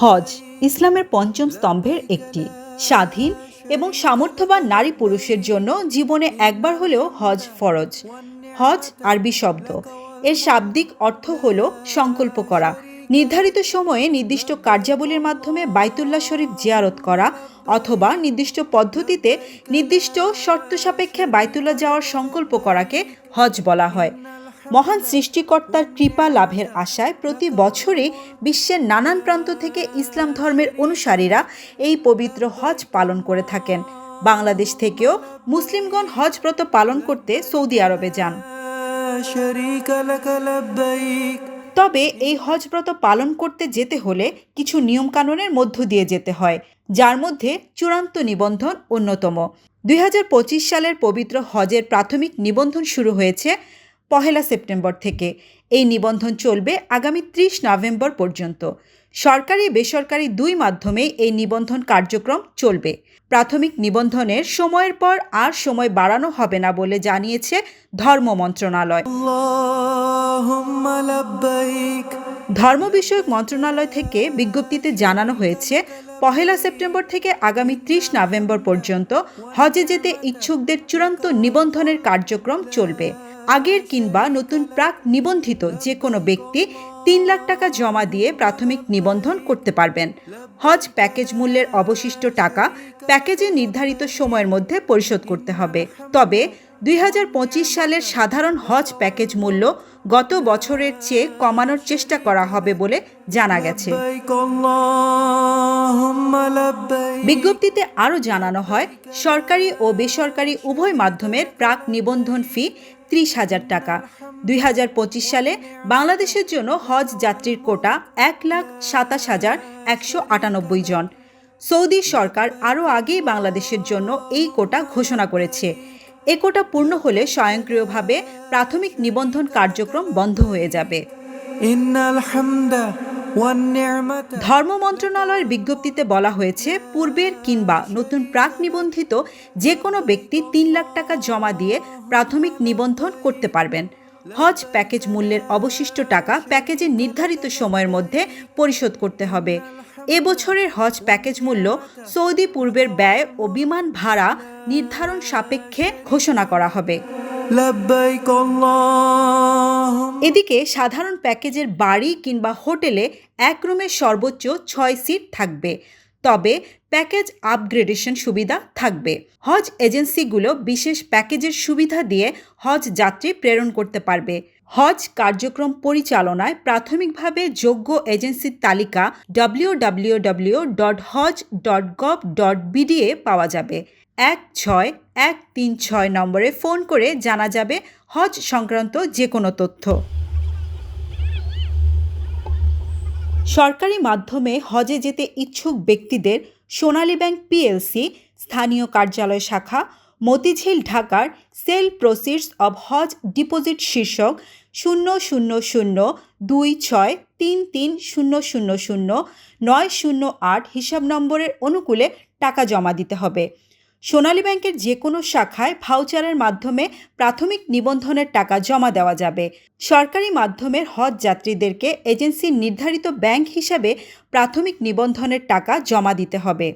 হজ ইসলামের পঞ্চম স্তম্ভের একটি। স্বাধীন এবং সামর্থ্যবান নারী পুরুষের জন্য জীবনে একবার হলেও হজ ফরজ। হজ আরবি শব্দ। এর শাব্দিক অর্থ হল সংকল্প করা। নির্ধারিত সময়ে নির্দিষ্ট কার্যাবলীর মাধ্যমে বাইতুল্লাহ শরীফ জিয়ারত করা অথবা নির্দিষ্ট পদ্ধতিতে নির্দিষ্ট শর্ত সাপেক্ষে বাইতুল্লাহ যাওয়ার সংকল্প করাকে হজ বলা হয়। মহান সৃষ্টিকর্তার কৃপা লাভের আশায় প্রতি বছরে বিশ্বের নানান প্রান্ত থেকে ইসলাম ধর্মের অনুসারীরা এই পবিত্র হজ পালন করে থাকেন। বাংলাদেশ থেকেও মুসলিমগণ হজ ব্রত পালন করতে সৌদি আরবে যান। তবে এই হজব্রত পালন করতে যেতে হলে কিছু নিয়মকানুনের মধ্য দিয়ে যেতে হয়, যার মধ্যে চূড়ান্ত নিবন্ধন অন্যতম। দুই হাজার পঁচিশ সালের পবিত্র হজের প্রাথমিক নিবন্ধন শুরু হয়েছে পহেলা সেপ্টেম্বর থেকে। এই নিবন্ধন চলবে আগামী ত্রিশ নভেম্বর পর্যন্ত। সরকারি, বেসরকারি দুই মাধ্যমে এই নিবন্ধন কার্যক্রম চলবে। প্রাথমিক নিবন্ধনের সময়ের পর আর সময় বাড়ানো হবে না বলে জানিয়েছে ধর্ম মন্ত্রণালয়। ধর্ম বিষয়ক মন্ত্রণালয় থেকে বিজ্ঞপ্তিতে জানানো হয়েছে, পহেলা সেপ্টেম্বর থেকে আগামী ত্রিশ নভেম্বর পর্যন্ত হজে যেতে ইচ্ছুকদের চূড়ান্ত নিবন্ধনের কার্যক্রম চলবে। আগের কিংবা নতুন প্রাক নিবন্ধিত যে কোনো ব্যক্তি তিন লাখ টাকা জমা দিয়ে প্রাথমিক নিবন্ধন করতে পারবেন। হজ প্যাকেজ মূল্যের অবশিষ্ট টাকা প্যাকেজে নির্ধারিত সময়ের মধ্যে পরিশোধ করতে হবে। তবে দুই হাজার পঁচিশ সালের সাধারণ হজ প্যাকেজ মূল্য গত বছরের চেয়ে কমানোর চেষ্টা করা হবে বলে জানা গেছে। বিজ্ঞপ্তিতে আরও জানানো হয় সরকারি ও বেসরকারি উভয় মাধ্যমের প্রাক নিবন্ধন ফি ত্রিশ হাজার টাকা। দুই হাজার পঁচিশ সালে বাংলাদেশের জন্য হজ যাত্রীর কোটা এক লাখ সাতাশ হাজার একশো আটানব্বই জন। সৌদি সরকার আরও আগেই বাংলাদেশের জন্য এই কোটা ঘোষণা করেছে। একোটা পূর্ণ হলে স্বয়ংক্রিয়ভাবে প্রাথমিক নিবন্ধন কার্যক্রম বন্ধ হয়ে যাবে। ধর্ম মন্ত্রণালয়ের বিজ্ঞপ্তিতে বলা হয়েছে পূর্বের কিংবা নতুন প্রাক নিবন্ধিত যে কোনো ব্যক্তি তিন লাখ টাকা জমা দিয়ে প্রাথমিক নিবন্ধন করতে পারবেন। হজ প্যাকেজ মূল্যের অবশিষ্ট টাকা প্যাকেজের নির্ধারিত সময়ের মধ্যে পরিশোধ করতে হবে। এ বছরের হজ প্যাকেজ মূল্য সৌদি পূর্বের ব্যয় ও বিমান ভাড়া নির্ধারণ সাপেক্ষে ঘোষণা করা হবে। এদিকে সাধারণ প্যাকেজের বাড়ি কিংবা হোটেলে এক রুমের সর্বোচ্চ ছয় সিট থাকবে। তবে প্যাকেজ আপগ্রেডেশন সুবিধা থাকবে। হজ এজেন্সিগুলো বিশেষ প্যাকেজের সুবিধা দিয়ে হজ যাত্রী প্রেরণ করতে পারবে। হজ কার্যক্রম পরিচালনায় প্রাথমিকভাবে যোগ্য এজেন্সির তালিকা www.hoj.gov.bd dot Hajj dot gov dot BDA পাওয়া যাবে। এক ছয় এক তিন ছয় নম্বরে ফোন করে জানা যাবে হজ সংক্রান্ত যে কোনো তথ্য। সরকারি মাধ্যমে হজে যেতে ইচ্ছুক ব্যক্তিদের সোনালী ব্যাংক পিএলসি, স্থানীয় কার্যালয় শাখা, মতিঝিল ঢাকার sale proceeds of Hajj deposit শীর্ষক শূন্য শূন্য শূন্য দুই ছয় তিন তিন শূন্য শূন্য শূন্য নয় শূন্য আট হিসাব নম্বরের অনুকূলে টাকা জমা দিতে হবে। সোনালী ব্যাংকের যে কোনো শাখায় ভাউচারের মাধ্যমে প্রাথমিক নিবন্ধনের টাকা জমা দেওয়া যাবে। সরকারি মাধ্যমের হজ যাত্রীদেরকে এজেন্সির নির্ধারিত ব্যাংক হিসাবে প্রাথমিক নিবন্ধনের টাকা জমা দিতে হবে।